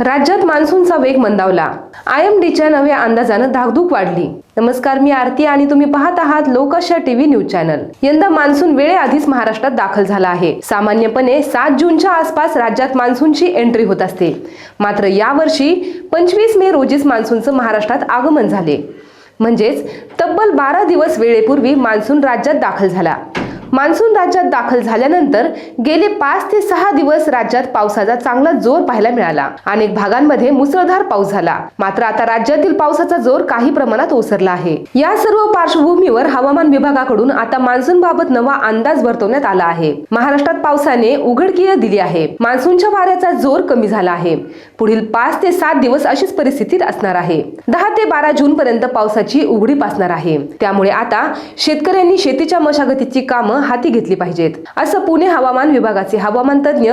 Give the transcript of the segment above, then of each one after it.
राज्यात मान्सूनचा वेग मंदावला. आय एम डीच्या नव्या अंदाजानं धाकधूक वाढली. नमस्कार मी आरती आणि तुम्ही पाहत आहात लोकशा टीव्ही न्यूज चॅनल. यंदा मान्सून वेळेआधीच महाराष्ट्रात दाखल झाला आहे. सामान्यपणे सात जूनच्या आसपास राज्यात मान्सूनची एंट्री होत असते. मात्र यावर्षी पंचवीस मे रोजीच मान्सूनचं महाराष्ट्रात आगमन झाले. म्हणजेच तब्बल बारा दिवस वेळेपूर्वी मान्सून राज्यात दाखल झाला. मान्सून राज्यात दाखल झाल्यानंतर गेले पाच ते सहा दिवस राज्यात पावसाचा चांगला जोर पाहायला मिळाला. अनेक भागांमध्ये मुसळधार पाऊस झाला. मात्र आता राज्यातील पावसाचा जोर काही प्रमाणात ओसरला आहे. या सर्व पार्श्वभूमीवर हवामान विभागाकडून आता मान्सून बाबत नवा अंदाज वर्तवण्यात आला आहे. महाराष्ट्रात पावसाने उघडकीय दिली आहे. मान्सूनच्या वाऱ्याचा जोर कमी झाला आहे. पुढील पाच ते सात दिवस अशीच परिस्थिती असणार आहे. दहा ते बारा जून पर्यंत पावसाची उघडीप असणार आहे. त्यामुळे आता शेतकऱ्यांनी शेतीच्या मशागतीची कामं हाती घेतली पाहिजेत. असं पुणे हवामान विभागाचे हवामान तज्ज्ञ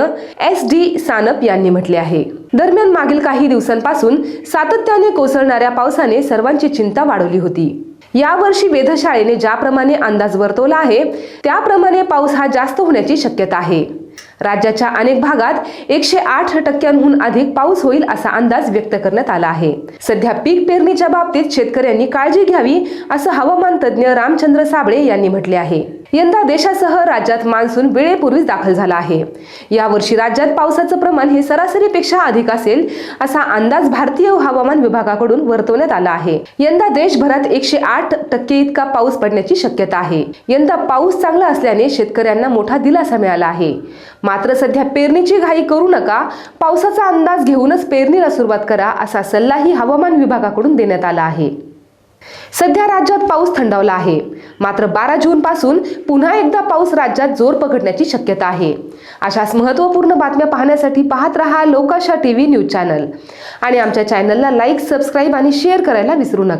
एस डी सानप यांनी म्हटले आहे. दरम्यान मागील काही दिवसांपासून सातत्याने कोसळणाऱ्या पावसाने सर्वांची चिंता वाढवली होती. यावर्षी वेधशाळेने ज्याप्रमाणे अंदाज वर्तवला आहे त्याप्रमाणे पाऊस हा जास्त होण्याची शक्यता आहे. राज्याच्या अनेक भागात एकशे आठ टक्क्यांहून अधिक पाऊस होईल असा अंदाज व्यक्त करण्यात आला आहे. सध्या पीक पेरणीच्या बाबतीत शेतकऱ्यांनी काळजी घ्यावी असं हवामान तज्ज्ञ रामचंद्र साबळे यांनी म्हटले आहे. यंदा देशासह राज्यात मान्सून वेळेपूर्वीच दाखल झाला आहे. यावर्षी राज्यात पावसाचं प्रमाण हे सरासरीपेक्षा अधिक असेल असा अंदाज भारतीय हवामान विभागाकडून वर्तवण्यात आला आहे. यंदा देशभरात एकशे आठ टक्के इतका पाऊस पडण्याची शक्यता आहे. यंदा पाऊस चांगला असल्याने शेतकऱ्यांना मोठा दिलासा मिळाला आहे. मात्र सध्या पेरणीची घाई करू नका पावसाचा अंदाज घेऊनच पेरणीला सुरुवात करा असा सल्लाही हवामान विभागाकडून देण्यात आला आहे. सध्या राज्यात पाऊस थंडावला आहे. मात्र बारा जून पासून पुन्हा एकदा पाऊस राज्यात जोर पकडण्याची शक्यता आहे. अशाच महत्त्वपूर्ण बातम्या पाहण्यासाठी पाहत रहा लोकाशा टीव्ही न्यूज चॅनल. आणि आमच्या चॅनलला लाईक सबस्क्राईब आणि शेअर करायला विसरू नका.